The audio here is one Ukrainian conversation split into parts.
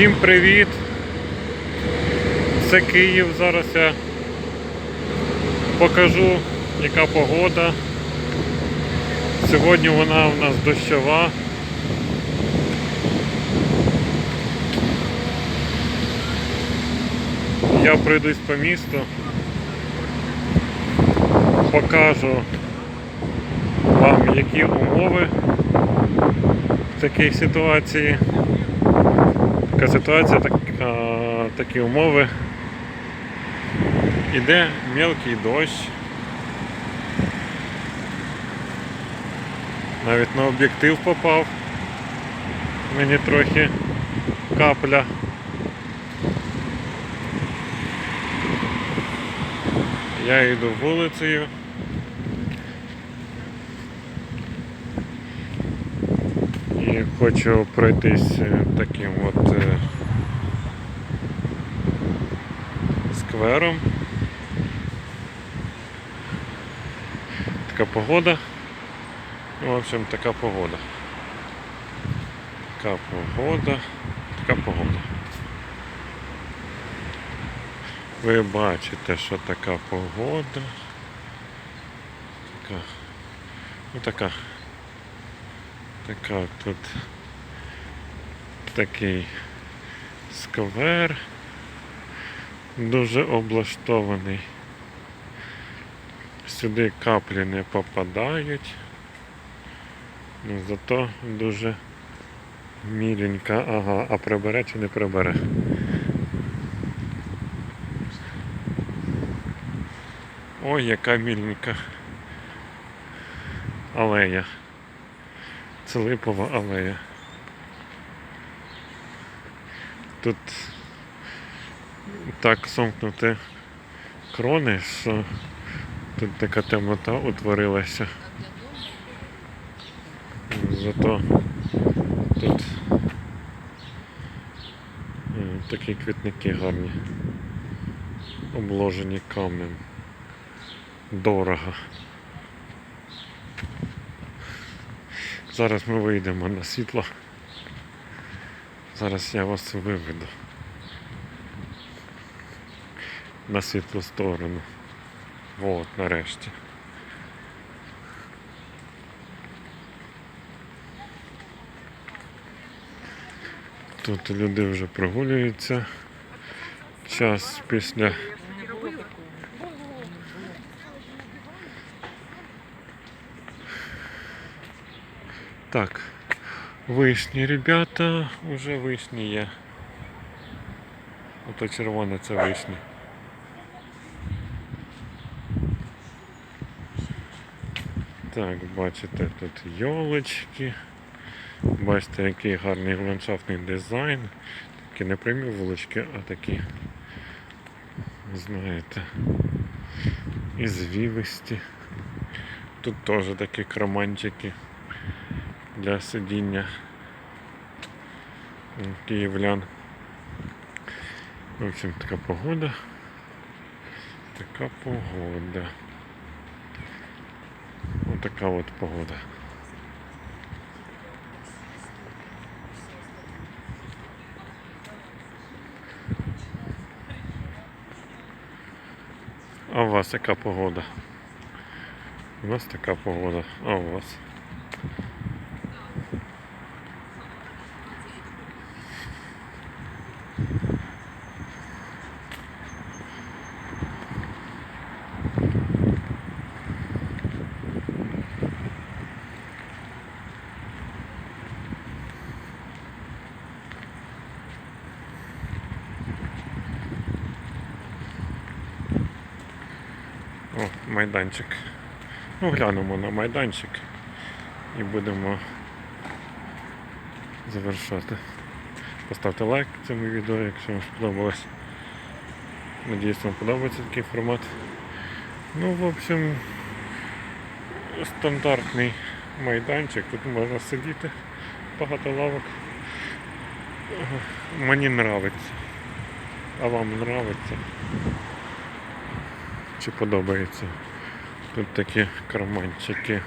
Всім привіт! Це Київ. Зараз я покажу, яка погода. Сьогодні вона у нас дощова. Я пройдусь по місту, покажу вам, які умови в такій ситуації. Така ситуація, так, а, такі умови. Іде мелкий дощ. Навіть на об'єктив попав. Мені трохи капля. Я йду вулицею. І хочу пройтись е, таким от е, сквером. Така погода. Ну, В общем, така погода. Така погода. Така погода. Ви бачите, що така погода. Така. Ну така. Така тут такий сквер. Дуже облаштований. Сюди каплі не попадають. Ну, зато дуже міленька. Ага, а прибере чи не прибере. Ой, яка міленька алея. Це липова алея. Тут так сомкнуті крони, що тут така темнота утворилася. Зато тут такі квітники гарні, обложені камнем. Дорого. Зараз ми вийдемо на світло. Зараз я вас виведу на світлу сторону. Вот, нарешті. Тут люди вже прогулюються. Час після Так, вишні, ребята, уже вишні є. Ото червоне це вишні. Так, бачите, тут йолочки. Бачите, який гарний ландшафтний дизайн. Такі не прямі вулички, а такі, знаєте, ізвівисті. Тут теж такі кроманчики для сидіння київлян. В общем, така погода. Така погода. Отака от погода. А у вас яка погода? У нас така погода, а у вас? О, майданчик. Ну, глянемо на майданчик і будемо завершати. Поставте лайк цьому відео, якщо вам сподобалось. Надіюсь, вам подобається такий формат. Ну, в общем, стандартний майданчик. Тут можна сидіти, багато лавок. Мені нравиться. А вам нравиться? Чи подобається? Тут такі карманчики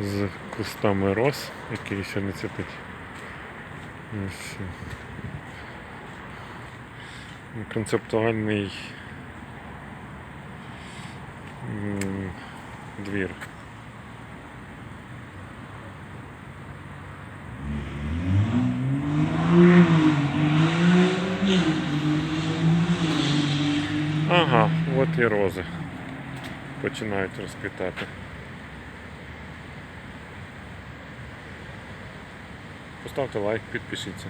з кустами роз, які ще не цвітуть. Ось. концептуальний двір. Ага, от і рози. Починають розквітати. Поставте лайк, підпишіться.